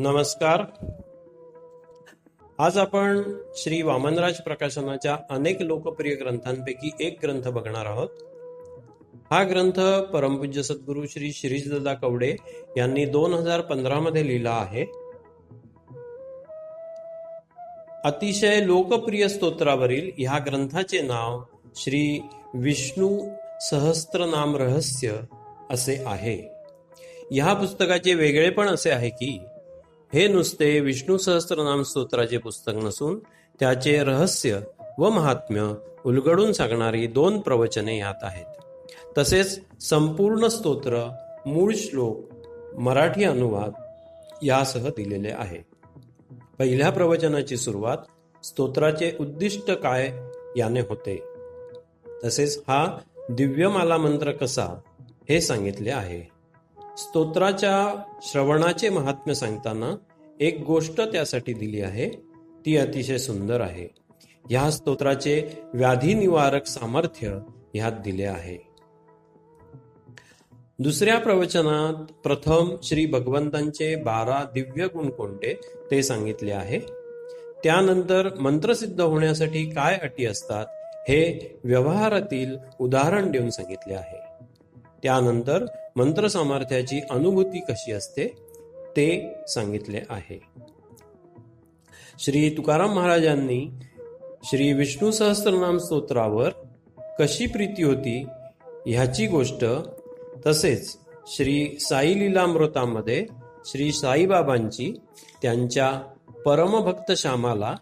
नमस्कार. आज आपण श्री वामनराज प्रकाशनाच्या अनेक लोकप्रिय ग्रंथांपैकी एक ग्रंथ बघणार आहोत. हा ग्रंथ परमपूज्य सद्गुरू श्री शिरीषदादा कवडे यांनी दोन हजार पंधरा मध्ये लिहिला आहे. अतिशय लोकप्रिय स्तोत्रावरील ह्या ग्रंथाचे नाव श्री विष्णू सहस्त्रनाम रहस्य असे आहे. ह्या पुस्तकाचे वेगळेपण असे आहे की हे नुसते विष्णू सहस्त्रनाम स्तोत्राचे पुस्तक नसून त्याचे रहस्य व महात्म्य उलगडून सांगणारी दोन प्रवचने यात आहेत. तसेच संपूर्ण स्तोत्र मूळ श्लोक मराठी अनुवाद यासह दिलेले आहे. पहिल्या प्रवचनाची सुरुवात स्तोत्राचे उद्दिष्ट काय याने होते. तसेच हा दिव्यमाला मंत्र कसा हे सांगितले आहे. स्तोत्राच्या श्रवणाचे महात्म्य सांगताना एक गोष्ट त्यासाठी दिली आहे. ती अतिशय सुंदर आहे. ह्या स्तोत्राचे व्याधी निवारक सामर्थ्य ह्यात दिले आहे. दुसऱ्या प्रवचनात प्रथम श्री भगवंतांचे बारा दिव्य गुण कोणते ते सांगितले आहे. त्यानंतर मंत्रसिद्ध होण्यासाठी काय अटी असतात हे व्यवहारातील उदाहरण देऊन सांगितले आहे. त्यानंतर मंत्र सामर्थ्याची अनुभूती कशी असते ते सांगितले आहे. श्री तुकाराम महाराजांनी श्री विष्णू सहस्त्रनाम स्तोत्रावर कशी प्रीती होती ह्याची गोष्ट तसेच श्री साई लीलामृतामध्ये श्री साईबाबांची त्यांच्या परमभक्त श्यामाला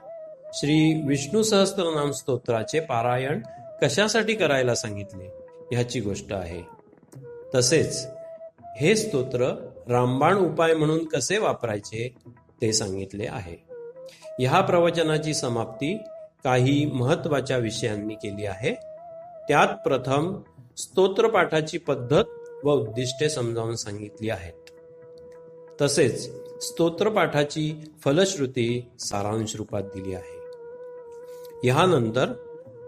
श्री विष्णू सहस्त्रनाम स्तोत्राचे पारायण कशासाठी करायला सांगितले ह्याची गोष्ट आहे. तसेच हे स्तोत्र रामबाण उपाय म्हणून कसे वापरायचे ते सांगितले आहे. ह्या प्रवचनाची समाप्ती काही महत्त्वाच्या विषयांनी केली आहे. त्यात प्रथम स्तोत्रपाठाची पद्धत व उद्दिष्टे समजावून सांगितली आहेत. तसेच स्तोत्रपाठाची फलश्रुती सारांश रूपात दिली आहे. ह्यानंतर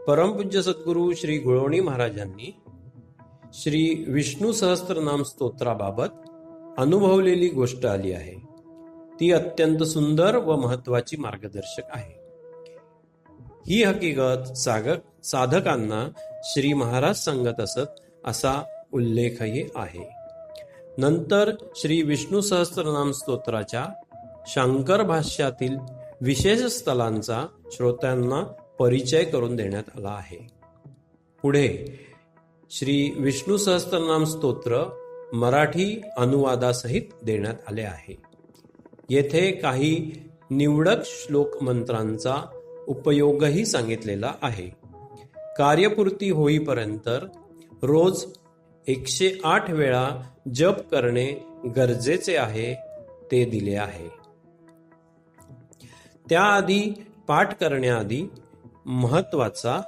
परमपूज्य सद्गुरू श्री गुळवणी महाराजांनी श्री विष्णू सहस्त्रनाम स्तोत्राबाबत अनुभवलेली गोष्ट आली आहे. ती अत्यंत सुंदर व महत्वाची मार्गदर्शक आहे. ही हकीकत सागक साधकांना श्री महाराज सांगत असत असा उल्लेखही आहे. नंतर श्री विष्णू सहस्त्रनाम स्तोत्राच्या शांकर भाष्यातील विशेष स्थलांचा श्रोत्यांना परिचय करून देण्यात आला आहे. पुढे श्री विष्णू सहस्त्रनाम स्तोत्र मराठी अनुवादासहित देण्यात आले आहे. येथे काही निवडक श्लोक मंत्रांचा उपयोगही सांगितलेला आहे. कार्यपूर्ती होईपर्यंत रोज एकशे आठ वेळा जप करणे गरजेचे आहे ते दिले आहे. त्याआधी पाठ करण्याआधी महत्त्वाचा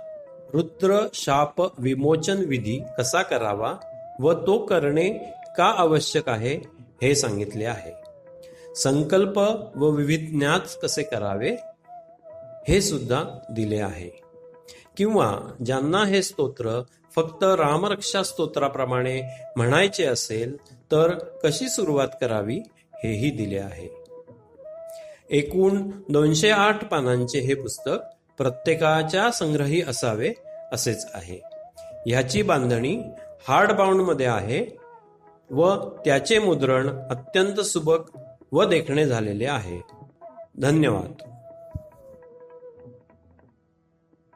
रुद्र शाप विमोचन विधी कसा करावा व तो करणे का आवश्यक आहे हे सांगितले आहे. संकल्प व विविध ज्ञात कसे करावे हे सुद्धा दिले आहे. किंवा ज्यांना हे स्तोत्र फक्त रामरक्षा स्तोत्राप्रमाणे म्हणायचे असेल तर कशी सुरुवात करावी हेही दिले आहे. एकूण दोनशे आठ पानांचे हे पुस्तक प्रत्येकाच्या संग्रही असावे असेच आहे. ह्याची बांधणी हार्ड बाउंडमध्ये आहे व त्याचे मुद्रण अत्यंत सुबक व देखणे झालेले आहे. धन्यवाद.